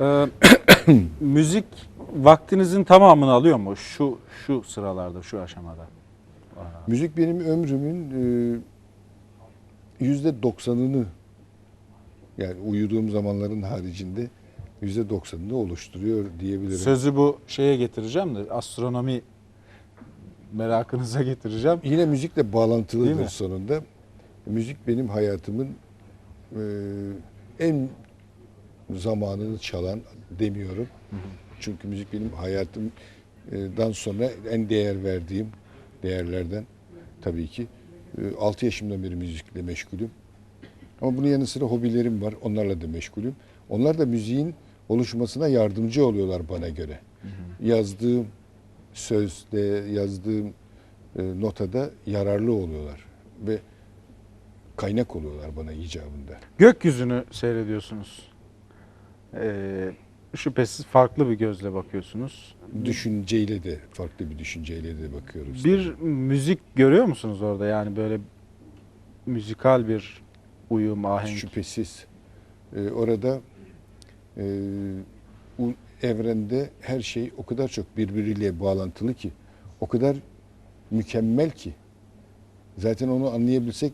Ee, müzik vaktinizin tamamını alıyor mu şu şu sıralarda, şu aşamada? Müzik benim ömrümün e, yüzde doksanını yani uyuduğum zamanların haricinde yüzde doksanını oluşturuyor diyebilirim. Sözü bu şeye getireceğim de astronomi merakınıza getireceğim. Yine müzikle bağlantılıdır sonunda. Müzik benim hayatımın e, en zamanını çalan demiyorum. Çünkü müzik benim hayatımdan sonra en değer verdiğim değerlerden tabii ki. 6 yaşımdan beri müzikle meşgulüm. Ama bunun yanı sıra hobilerim var. Onlarla da meşgulüm. Onlar da müziğin oluşmasına yardımcı oluyorlar bana göre. Yazdığım sözde, yazdığım e, notada yararlı oluyorlar ve kaynak oluyorlar bana icabında. Gökyüzünü seyrediyorsunuz. Ee, şüphesiz farklı bir gözle bakıyorsunuz. Düşünceyle de farklı bir düşünceyle de bakıyoruz. Bir müzik görüyor musunuz orada? Yani böyle müzikal bir uyum, ahenk. Şüphesiz. Ee, orada e, u- evrende her şey o kadar çok birbiriyle bağlantılı ki, o kadar mükemmel ki. Zaten onu anlayabilsek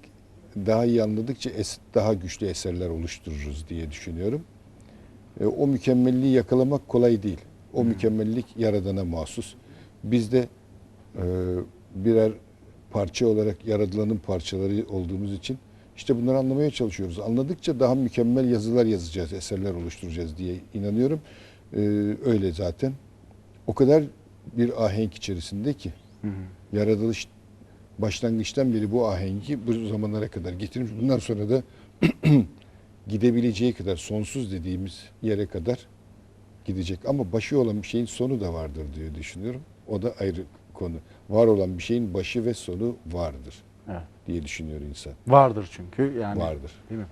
daha iyi anladıkça es- daha güçlü eserler oluştururuz diye düşünüyorum. E, o mükemmelliği yakalamak kolay değil. O mükemmellik yaradana mahsus. Biz de e, birer parça olarak yaratılanın parçaları olduğumuz için işte bunları anlamaya çalışıyoruz. Anladıkça daha mükemmel yazılar yazacağız, eserler oluşturacağız diye inanıyorum. E, öyle zaten. O kadar bir ahenk içerisinde ki Hı hı. yaratılış başlangıçtan beri bu ahengi bu zamanlara kadar getirmiş. Bundan sonra da gidebileceği kadar sonsuz dediğimiz yere kadar gidecek. Ama başı olan bir şeyin sonu da vardır diye düşünüyorum. O da ayrı konu. Var olan bir şeyin başı ve sonu vardır Evet. diye düşünüyor insan. Vardır çünkü yani. Vardır. Değil mi?